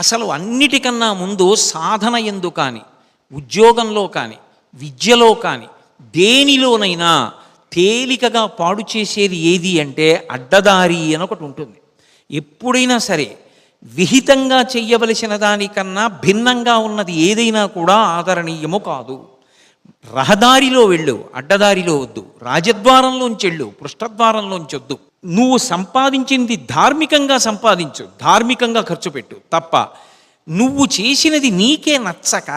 అసలు అన్నిటికన్నా ముందు సాధన ఎందు కానీ ఉద్యోగంలో కానీ విద్యలో కానీ దేనిలోనైనా తేలికగా పాడు చేసేది ఏది అంటే అడ్డదారి అని ఒకటి ఉంటుంది. ఎప్పుడైనా సరే విహితంగా చెయ్యవలసిన దానికన్నా భిన్నంగా ఉన్నది ఏదైనా కూడా ఆదరణీయము కాదు. రహదారిలో వెళ్ళు అడ్డదారిలో వద్దు. రాజద్వారంలోంచి వెళ్ళు పృష్ఠద్వారంలోంచి వద్దు. నువ్వు సంపాదించింది ధార్మికంగా సంపాదించు ధార్మికంగా ఖర్చు పెట్టు. తప్ప నువ్వు చేసినది నీకే నచ్చక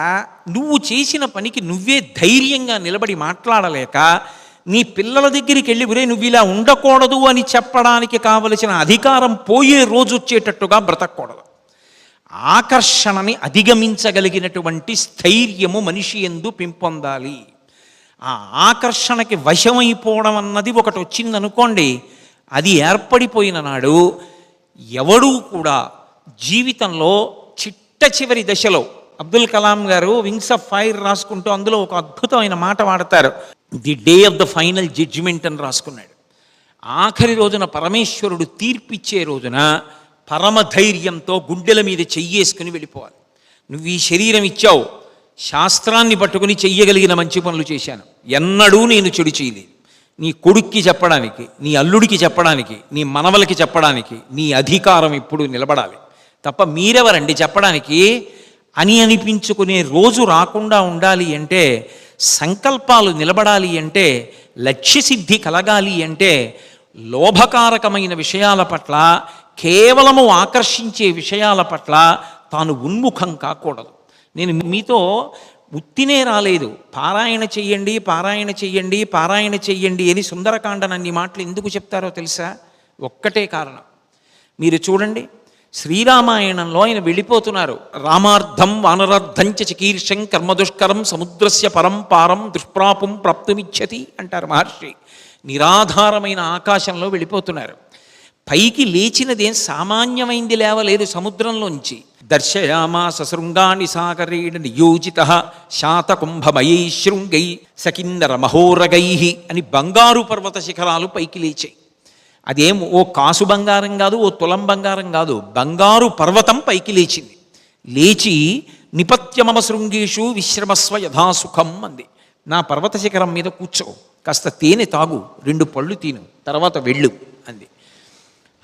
నువ్వు చేసిన పనికి నువ్వే ధైర్యంగా నిలబడి మాట్లాడలేక నీ పిల్లల దగ్గరికి వెళ్ళి ఒరే నువ్వు ఇలా ఉండకూడదు అని చెప్పడానికి కావలసిన అధికారం పోయే రోజు వచ్చేటట్టుగా బ్రతకూడదు. ఆకర్షణని అధిగమించగలిగినటువంటి స్థైర్యము మనిషి ఎందు పెంపొందాలి. ఆ ఆకర్షణకి వశమైపోవడం అన్నది ఒకటి వచ్చిందనుకోండి అది ఏర్పడిపోయిన నాడు ఎవడూ కూడా జీవితంలో చిట్ట చివరి దశలో అబ్దుల్ కలాం గారు వింగ్స్ ఆఫ్ ఫైర్ రాసుకుంటూ అందులో ఒక అద్భుతమైన మాట వాడతారు. The day of the final judgement అని రాసుకున్నాడు. ఆఖరి రోజున పరమేశ్వరుడు తీర్పిచ్చే రోజున పరమధైర్యంతో గుండెల మీద చెయ్యేసుకుని వెళ్ళిపోవాలి. నువ్వు ఈ శరీరం ఇచ్చావు శాస్త్రాన్ని పట్టుకుని చెయ్యగలిగిన మంచి పనులు చేశాను. ఎన్నడూ నేను చెడు చేయలేదు. నీ కొడుక్కి చెప్పడానికి నీ అల్లుడికి చెప్పడానికి నీ మనవలకి చెప్పడానికి నీ అధికారం ఇప్పుడు నిలబడాలి. తప్ప మీరెవరండి? చెప్పడానికి అని అనిపించుకునే రోజు రాకుండా ఉండాలి అంటే సంకల్పాలు నిలబడాలి అంటే లక్ష్యసిద్ధి కలగాలి అంటే లోభకారకమైన విషయాల పట్ల కేవలము ఆకర్షించే విషయాల పట్ల తాను ఉన్ముఖం కాకూడదు. నేను మీతో ఉత్తినే రాలేదు. పారాయణ చెయ్యండి పారాయణ చెయ్యండి పారాయణ చెయ్యండి అని సుందరకాండనన్ని మాటలు ఎందుకు చెప్తారో తెలుసా? ఒక్కటే కారణం. మీరు చూడండి శ్రీరామాయణంలో ఆయన వెళ్ళిపోతున్నారు. రామార్థం వానరార్థంచ చ చికీర్షం కర్మదుష్కరం సముద్రస్య పరంపారం దుష్ప్రాపం ప్రాప్తుమిచ్చతి అంటారు మహర్షి. నిరాధారమైన ఆకాశంలో వెళ్ళిపోతున్నారు. పైకి లేచినదేం సామాన్యమైంది లేవలేదు సముద్రంలోంచి. దర్శయామా శృంగాని సాగరేణ నియోజిత శాతకుంభమయై శృంగై సకిందర మహోరగై అని బంగారు పర్వత శిఖరాలు పైకి లేచాయి. అదేం ఓ కాసు బంగారం కాదు ఓ తులం బంగారం కాదు బంగారు పర్వతం పైకి లేచింది. లేచి నిపత్యమమ శృంగేషు విశ్రమస్వ యథాసుఖం అంది. నా పర్వత శిఖరం మీద కూర్చో కాస్త తేనె తాగు రెండు పళ్ళు తిను తర్వాత వెళ్ళు అంది.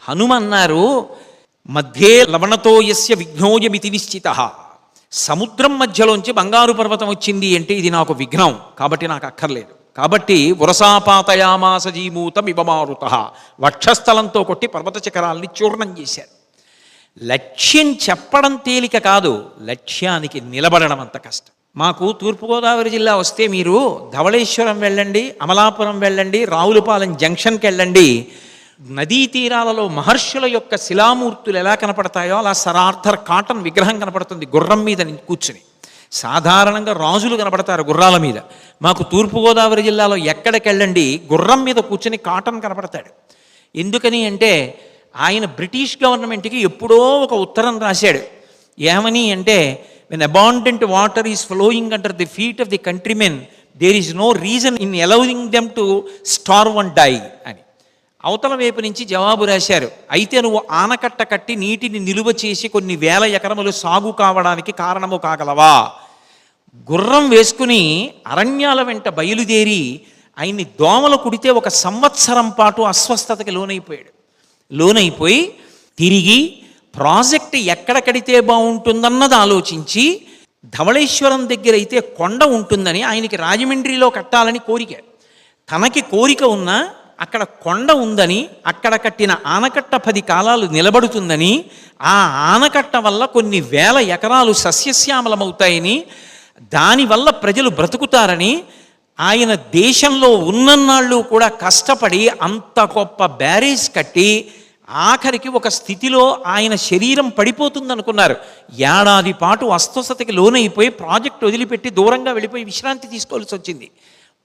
హనుమన్నారు మధ్యే లవణతో యస్య విఘ్నోయమితి నిశ్చిత. సముద్రం మధ్యలోంచి బంగారు పర్వతం వచ్చింది అంటే ఇది నాకు విఘ్నం కాబట్టి నాకు అక్కర్లేదు. కాబట్టి వరసాపాతయామాస జీమూతం ఇవమారుత వక్షస్థలంతో కొట్టి పర్వత శిఖరాల్ని చూర్ణం చేశారు. లక్ష్యం చెప్పడం తేలిక కాదు లక్ష్యానికి నిలబడడం అంత కష్టం. మాకు తూర్పుగోదావరి జిల్లా వస్తే మీరు ధవళేశ్వరం వెళ్ళండి అమలాపురం వెళ్ళండి రావులపాలెం జంక్షన్కి వెళ్ళండి నదీ తీరాలలో మహర్షుల యొక్క శిలామూర్తులు ఎలా కనపడతాయో అలా సరార్థర్ కాటన్ విగ్రహం కనపడుతుంది గుర్రం మీద కూర్చుని. సాధారణంగా రాజులు కనపడతారు గుర్రాల మీద. మాకు తూర్పుగోదావరి జిల్లాలో ఎక్కడికెళ్ళండి గుర్రం మీద కూర్చుని కాటన్ కనపడతాడు. ఎందుకని అంటే ఆయన బ్రిటిష్ గవర్నమెంట్కి ఎప్పుడో ఒక ఉత్తరం రాశాడు. ఏమని అంటే when abundant water is flowing under the feet of the countrymen there is no reason in allowing them to starve and die అని. అవతల వైపు నుంచి జవాబు రాశారు. అయితే నువ్వు ఆనకట్ట కట్టి నీటిని నిలువ చేసి కొన్ని వేల ఎకరములు సాగు కావడానికి కారణము కాగలవా? గుర్రం వేసుకుని అరణ్యాల వెంట బయలుదేరి ఆయన్ని దోమలు కుడితే ఒక సంవత్సరం పాటు అస్వస్థతకి లోనైపోయాడు. లోనైపోయి తిరిగి ప్రాజెక్ట్ ఎక్కడ కడితే బాగుంటుందన్నది ఆలోచించి ధవళేశ్వరం దగ్గర అయితే కొండ ఉంటుందని ఆయనకి రాజమండ్రిలో కట్టాలని కోరిక. తనకి కోరిక ఉన్నా అక్కడ కొండ ఉందని అక్కడ కట్టిన ఆనకట్ట పది కాలాలు నిలబడుతుందని ఆ ఆనకట్ట వల్ల కొన్ని వేల ఎకరాలు సస్యశ్యామలమవుతాయని దానివల్ల ప్రజలు బ్రతుకుతారని ఆయన దేశంలో ఉన్నన్నాళ్ళు కూడా కష్టపడి అంత గొప్ప బ్యారేజ్ కట్టి ఆఖరికి ఒక స్థితిలో ఆయన శరీరం పడిపోతుందనుకున్నారు. ఏడాది పాటు అస్వస్థతకి లోనైపోయి ప్రాజెక్ట్ వదిలిపెట్టి దూరంగా వెళ్ళిపోయి విశ్రాంతి తీసుకోవాల్సి వచ్చింది.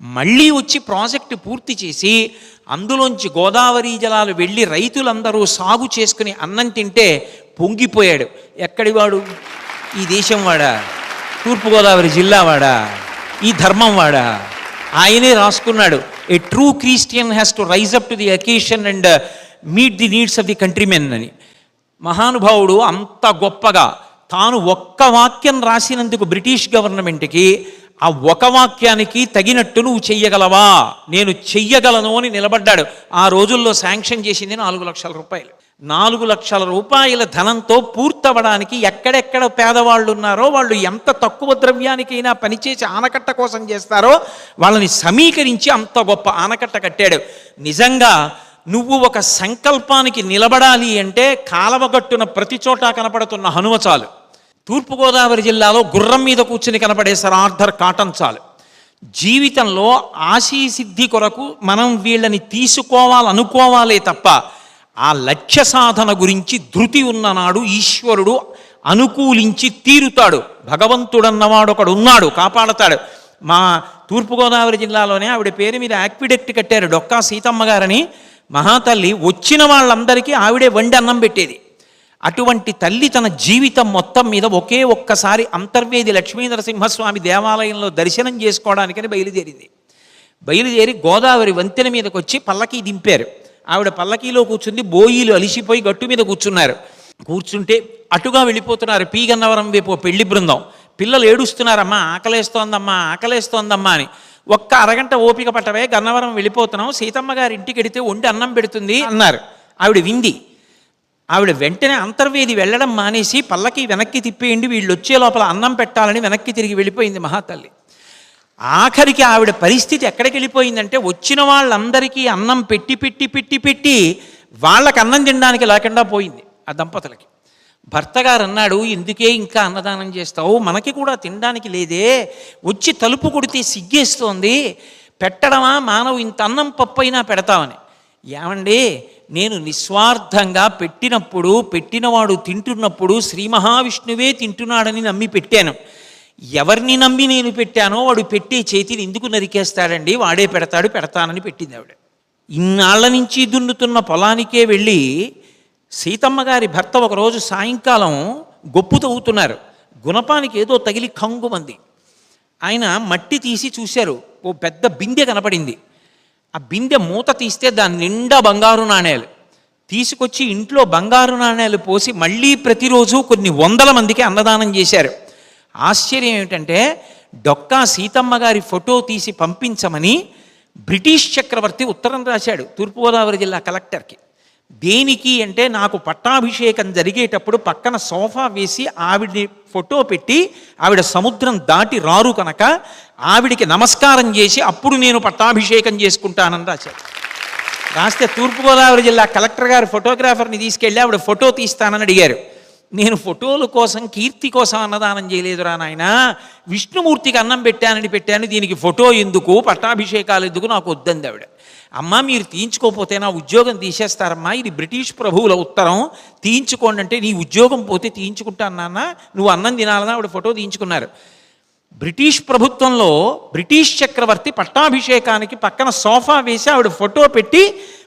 మళ్ళీ వచ్చి ప్రాజెక్టు పూర్తి చేసి అందులోంచి గోదావరి జలాలు వెళ్ళి రైతులందరూ సాగు చేసుకుని అన్నం తింటే పొంగిపోయాడు. ఎక్కడివాడు ఈ దేశం వాడా? తూర్పుగోదావరి జిల్లా వాడా? ఈ ధర్మం వాడా? ఆయనే రాసుకున్నాడు. A true Christian has to rise up to the occasion and meet the needs of the countrymen అని. మహానుభావుడు అంత గొప్పగా తాను ఒక్క వాక్యం రాసినందుకు బ్రిటిష్ గవర్నమెంట్కి ఆ ఒక వాక్యానికి తగినట్టు నువ్వు చెయ్యగలవా? నేను చెయ్యగలను అని నిలబడ్డాడు. ఆ రోజుల్లో శాంక్షన్ చేసింది నాలుగు లక్షల రూపాయలు. నాలుగు లక్షల రూపాయల ధనంతో పూర్తవడానికి ఎక్కడెక్కడ పేదవాళ్ళు ఉన్నారో వాళ్ళు ఎంత తక్కువ ద్రవ్యానికైనా పనిచేసి ఆనకట్ట కోసం చేస్తారో వాళ్ళని సమీకరించి అంత గొప్ప ఆనకట్ట కట్టాడు. నిజంగా నువ్వు ఒక సంకల్పానికి నిలబడాలి అంటే కాలవగట్టున ప్రతి చోట కనపడుతున్న హనుమ చాలు తూర్పుగోదావరి జిల్లాలో గుర్రం మీద కూర్చుని కనపడే సర్ ఆర్థర్ కాటన్ చాలు జీవితంలో ఆశీసిద్ధి కొరకు మనం వీళ్ళని తీసుకోవాలనుకోవాలే తప్ప ఆ లక్ష్య సాధన గురించి ధృతి ఉన్ననాడు ఈశ్వరుడు అనుకూలించి తీరుతాడు. భగవంతుడన్నవాడు ఒకడు ఉన్నాడు కాపాడతాడు. మా తూర్పుగోదావరి జిల్లాలోనే ఆవిడ పేరు మీద యాక్విడెక్ట్ కట్టారు డొక్కా సీతమ్మ గారని. మహాతల్లి వచ్చిన వాళ్ళందరికీ ఆవిడే వండి అన్నం పెట్టేది. అటువంటి తల్లి తన జీవితం మొత్తం మీద ఒకే ఒక్కసారి అంతర్వేది లక్ష్మీ నరసింహస్వామి దేవాలయంలో దర్శనం చేసుకోవడానికని బయలుదేరింది. బయలుదేరి గోదావరి వంతెన మీదకి వచ్చి పల్లకీ దింపారు. ఆవిడ పల్లకీలో కూర్చుంది బోయిలు అలిసిపోయి గట్టు మీద కూర్చున్నారు. కూర్చుంటే అటుగా వెళ్ళిపోతున్నారు పీగన్నవరం వైపు పెళ్ళి బృందం. పిల్లలు ఏడుస్తున్నారమ్మా ఆకలేస్తోందమ్మా ఆకలేస్తోందమ్మా అని. ఒక్క అరగంట ఓపిక పట్టవే గన్నవరం వెళ్ళిపోతున్నాం సీతమ్మ గారి ఇంటికి వెడితే వండి అన్నం పెడుతుంది అన్నారు. ఆవిడ వింది ఆవిడ వెంటనే అంతర్వేది వెళ్ళడం మానేసి పల్లకి వెనక్కి తిప్పేయండి వీళ్ళు వచ్చే లోపల అన్నం పెట్టాలని వెనక్కి తిరిగి వెళ్ళిపోయింది మహాతల్లి. ఆఖరికి ఆవిడ పరిస్థితి ఎక్కడికి వెళ్ళిపోయిందంటే వచ్చిన వాళ్ళందరికీ అన్నం పెట్టి పెట్టి పెట్టి పెట్టి వాళ్ళకి అన్నం తినడానికి లేకుండా పోయింది ఆ దంపతులకి. భర్త గారు అన్నాడు ఎందుకే ఇంకా అన్నదానం చేస్తావు? మనకి కూడా తినడానికి లేదే. వచ్చి తలుపు కొడితే సిగ్గేస్తోంది. పెట్టడమా? మానవు ఇంత అన్నం పప్పు అయినా పెడతామని. ఏమండి? నేను నిస్వార్థంగా పెట్టినప్పుడు పెట్టినవాడు తింటున్నప్పుడు శ్రీ మహావిష్ణువే తింటున్నాడని నమ్మి పెట్టాను. ఎవరిని నమ్మి నేను పెట్టానో వాడు పెట్టే చేతిని ఎందుకు నరికేస్తాడండి? వాడే పెడతాడు పెడతానని పెట్టింది ఆవిడ. ఇన్నాళ్ళ నుంచి దున్నుతున్న పొలానికే వెళ్ళి సీతమ్మ గారి భర్త ఒకరోజు సాయంకాలం గొప్పు తవ్వుతున్నారు. గుణపానికి ఏదో తగిలి కంగుమంది. ఆయన మట్టి తీసి చూశారు. ఓ పెద్ద బిందె కనపడింది. ఆ బిందె మూత తీస్తే దాని నిండా బంగారు నాణేలు. తీసుకొచ్చి ఇంట్లో బంగారు నాణేలు పోసి మళ్ళీ ప్రతిరోజు కొన్ని వందల మందికి అన్నదానం చేశారు. ఆశ్చర్యం ఏమిటంటే డొక్కా సీతమ్మ గారి ఫోటో తీసి పంపించమని బ్రిటిష్ చక్రవర్తి ఉత్తరం రాశాడు తూర్పుగోదావరి జిల్లా కలెక్టర్కి. దేనికి అంటే నాకు పట్టాభిషేకం జరిగేటప్పుడు పక్కన సోఫా వేసి ఆవిడ్ని ఫోటో పెట్టి ఆవిడ సముద్రం దాటి రారు కనుక ఆవిడికి నమస్కారం చేసి అప్పుడు నేను పట్టాభిషేకం చేసుకుంటానని రాశాడు రాస్తే తూర్పుగోదావరి జిల్లా కలెక్టర్ గారు ఫోటోగ్రాఫర్ని తీసుకెళ్ళి ఆవిడ ఫోటో తీస్తానని అడిగారు. నేను ఫోటోల కోసం కీర్తి కోసం అన్నదానం చేయలేదురా నాయన. విష్ణుమూర్తికి అన్నం పెట్టానని పెట్టాను దీనికి ఫోటో ఎందుకు పట్టాభిషేకాలు ఎందుకు నాకు వద్దంది ఆవిడ. అమ్మా మీరు తీయించుకోకపోతే నా ఉద్యోగం తీసేస్తారమ్మా ఇది బ్రిటిష్ ప్రభువుల ఉత్తరం. తీయించుకోండి అంటే నీ ఉద్యోగం పోతే తీయించుకుంటాను నాన్న నువ్వు అన్నం తినాలని ఆవిడ ఫోటో తీయించుకున్నారు. బ్రిటిష్ ప్రభుత్వంలో బ్రిటిష్ చక్రవర్తి పట్టాభిషేకానికి పక్కన సోఫా వేసి ఆవిడ ఫోటో పెట్టి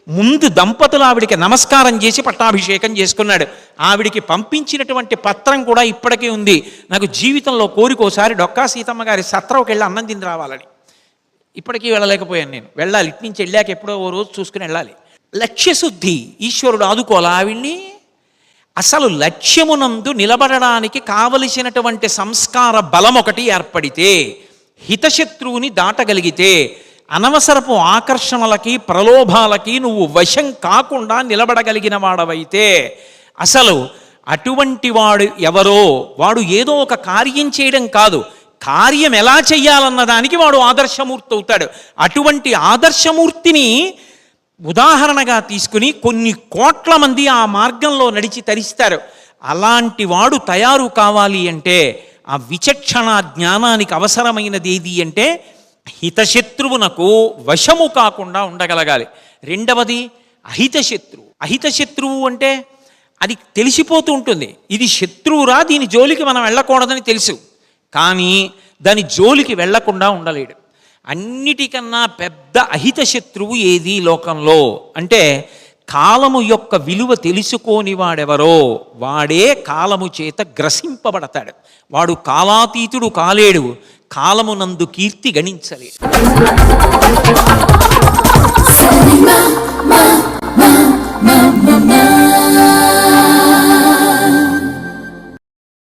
ముందు దంపతులు ఆవిడికి నమస్కారం చేసి పట్టాభిషేకం చేసుకున్నాడు. ఆవిడికి పంపించినటువంటి పత్రం కూడా ఇప్పటికే ఉంది. నాకు జీవితంలో కోరికోసారి డొక్కా సీతమ్మ గారి సత్రంకి వెళ్ళి అన్నం తిని రావాలని. ఇప్పటికీ వెళ్ళలేకపోయాను నేను. వెళ్ళాలి. ఇటు నుంచి వెళ్ళాక ఎప్పుడో ఓ రోజు చూసుకుని వెళ్ళాలి. లక్ష్యశుద్ధి ఈశ్వరుడు ఆదుకోవాలా ఆవిడ్ని? అసలు లక్ష్యమునందు నిలబడడానికి కావలసినటువంటి సంస్కార బలం ఒకటి ఏర్పడితే హితశత్రువుని దాటగలిగితే అనవసరపు ఆకర్షణలకి ప్రలోభాలకి నువ్వు వశం కాకుండా నిలబడగలిగిన వాడవైతే అసలు అటువంటి వాడు ఎవరో వాడు ఏదో ఒక కార్యం చేయడం కాదు. కార్యం ఎలా చెయ్యాలన్న దానికి వాడు ఆదర్శమూర్తి అవుతాడు. అటువంటి ఆదర్శమూర్తిని ఉదాహరణగా తీసుకుని కొన్ని కోట్ల మంది ఆ మార్గంలో నడిచి తరిస్తారు. అలాంటి వాడు తయారు కావాలి అంటే ఆ విచక్షణ జ్ఞానానికి అవసరమైనది ఏది అంటే హితశత్రువునకు వశము కాకుండా ఉండగలగాలి. రెండవది అహితశత్రువు. అహితశత్రువు అంటే అది తెలిసిపోతూ ఉంటుంది. ఇది శత్రువురా దీని జోలికి మనం వెళ్ళకూడదని తెలుసు. కానీ దాని జోలికి వెళ్ళకుండా ఉండలేడు. అన్నిటికన్నా పెద్ద అహిత శత్రువు ఏది లోకంలో? అంటే కాలము యొక్క విలువ తెలుసుకోని వాడెవరో వాడే కాలము చేత గ్రసింపబడతాడు. వాడు కాలాతీతుడు కాలేడు కాలమునందు కీర్తి గణించలేడు.